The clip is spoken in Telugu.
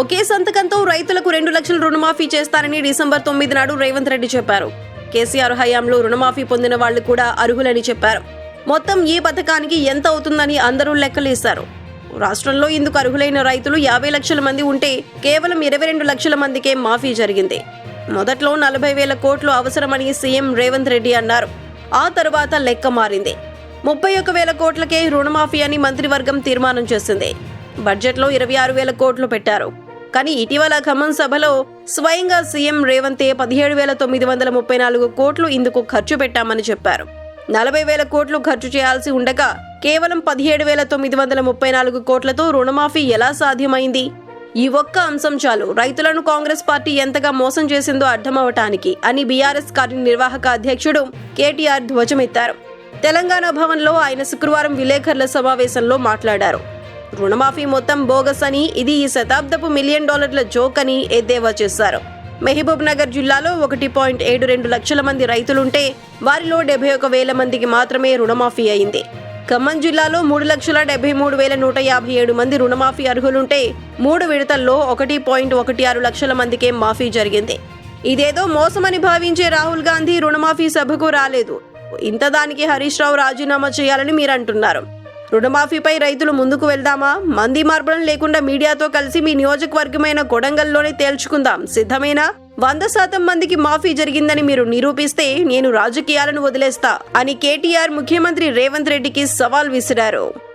ఒకే సంతకంతో రైతులకు రెండు లక్షల రుణమాఫీ చేస్తారని డిసెంబర్ తొమ్మిది నాడు రేవంత్ రెడ్డి చెప్పారు. కేసీఆర్ హయాంలో రుణమాఫీ పొందిన వాళ్ళు కూడా అర్హులని చెప్పారు. మొత్తం ఈ పథకానికి ఎంత అవుతుందని అందరూ లెక్కలేశారు. రాష్ట్రంలో ఇందుకు అర్హులైన రైతులు యాభై లక్షల మంది ఉంటే కేవలం ఇరవై రెండు లక్షల మందికే మాఫీ జరిగింది. మొదట్లో నలభై వేల కోట్లు అవసరమని సీఎం రేవంత్ రెడ్డి అన్నారు. ఆ తర్వాత లెక్క మారింది. ముప్పై ఒక్క వేల కోట్లకే రుణమాఫీ అని మంత్రివర్గం తీర్మానం చేసింది. బడ్జెట్లో ఇరవై ఆరు వేల కోట్లు పెట్టారు. కానీ ఇటీవల ఖమ్మం సభలో స్వయంగా సీఎం రేవంతే పదిహేడు వేల తొమ్మిది వందల ముప్పై నాలుగు కోట్లు ఇందుకు ఖర్చు పెట్టామని చెప్పారు. నలభై వేల కోట్లు ఖర్చు చేయాల్సి ఉండగా కేవలం పదిహేడు వేల తొమ్మిది వందల ముప్పై నాలుగు కోట్లతో రుణమాఫీ ఎలా సాధ్యమైంది? ఈ ఒక్క అంశం చాలు. రైతులను కాంగ్రెస్ పార్టీ ఎంతగా మోసం చేసిందో అర్థమవటానికి అని బీఆర్ఎస్ కార్యనిర్వాహక అధ్యక్షుడు కేటీఆర్ ధ్వజమెత్తారు. తెలంగాణ భవన్లో ఆయన శుక్రవారం విలేకరుల సమావేశంలో మాట్లాడారు. రుణమాఫీ మొత్తం బోగస్ అని ఇది ఈ శతాబ్దపు మిలియన్ డాలర్ల జోక్ అని ఎద్దేవా చేశారు. మహబూబ్ నగర్ జిల్లాలో ఒకటి పాయింట్ ఏడు రెండు లక్షల మంది రైతులుంటే వారిలో డెబ్బై ఒక వేల మందికి మాత్రమే రుణమాఫీ అయింది. ఖమ్మం జిల్లాలో మూడు లక్షల డెబ్బై మూడు వేల నూట యాభై ఏడు మంది రుణమాఫీ అర్హులుంటే మూడు విడతల్లో ఒకటి పాయింట్ ఒకటి ఆరు లక్షల మందికే మాఫీ జరిగింది. ఇదేదో మోసమని భావించే రాహుల్ గాంధీ రుణమాఫీ సభకు రాలేదు. ఇంత దానికి హరీష్ రావు రాజీనామా చేయాలని మీరు అంటున్నారు రుణమాఫీపై రైతులు ముందుకు వెళ్దామా? మంది మార్పులను లేకుండా మీడియాతో కలిసి మీ నియోజకవర్గమైన కొడంగల్లోనే తేల్చుకుందాం. సిద్ధమేనా? వంద శాతం మందికి మాఫీ జరిగిందని మీరు నిరూపిస్తే నేను రాజకీయాలను వదిలేస్తా అని కేటీఆర్ ముఖ్యమంత్రి రేవంత్ రెడ్డికి సవాల్ విసిరారు.